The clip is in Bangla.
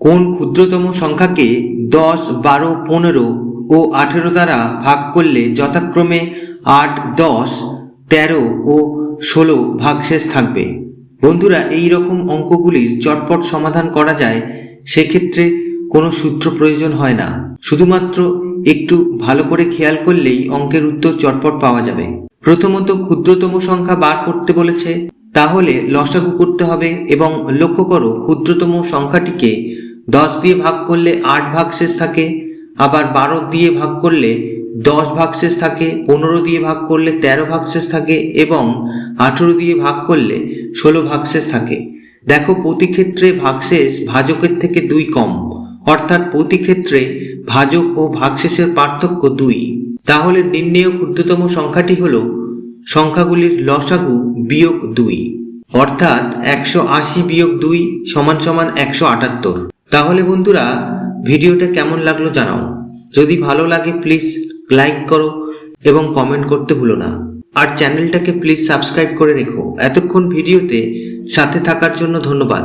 কোন ক্ষুদ্রতম সংখ্যাকে দশ, বারো, পনেরো ও আঠেরো দ্বারা ভাগ করলে যথাক্রমে আট, দশ, তেরো ও ষোলো ভাগশেষ থাকবে? বন্ধুরা, এই রকম অঙ্কগুলির চটপট সমাধান করা যায়, সেক্ষেত্রে কোনো সূত্র প্রয়োজন হয় না। শুধুমাত্র একটু ভালো করে খেয়াল করলেই অঙ্কের উত্তর চটপট পাওয়া যাবে। প্রথমত ক্ষুদ্রতম সংখ্যা বার করতে বলেছে, তাহলে লসাগু করতে হবে এবং লক্ষ্য করো, ক্ষুদ্রতম সংখ্যাটিকে দশ দিয়ে ভাগ করলে আট ভাগশেষ থাকে, আবার বারো দিয়ে ভাগ করলে দশ ভাগশেষ থাকে, পনেরো দিয়ে ভাগ করলে তেরো ভাগশেষ থাকে এবং আঠেরো দিয়ে ভাগ করলে ষোলো ভাগশেষ থাকে। দেখো প্রতি ক্ষেত্রে ভাগশেষ ভাজকের থেকে দুই কম, অর্থাৎ প্রতি ক্ষেত্রে ভাজক ও ভাগশেষের পার্থক্য দুই। তাহলে নির্ণেয় ক্ষুদ্রতম সংখ্যাটি হল সংখ্যাগুলির লসাগু বিয়োগ দুই, অর্থাৎ একশো আশি বিয়োগ দুই সমান সমান একশো আটাত্তর। তাহলে বন্ধুরা, ভিডিওটা কেমন লাগল জানাও। যদি ভালো লাগে প্লিজ লাইক করো এবং কমেন্ট করতে ভুলো না। আর চ্যানেলটাকে প্লিজ সাবস্ক্রাইব করে রেখো। এতক্ষণ ভিডিওতে সাথে থাকার জন্য ধন্যবাদ।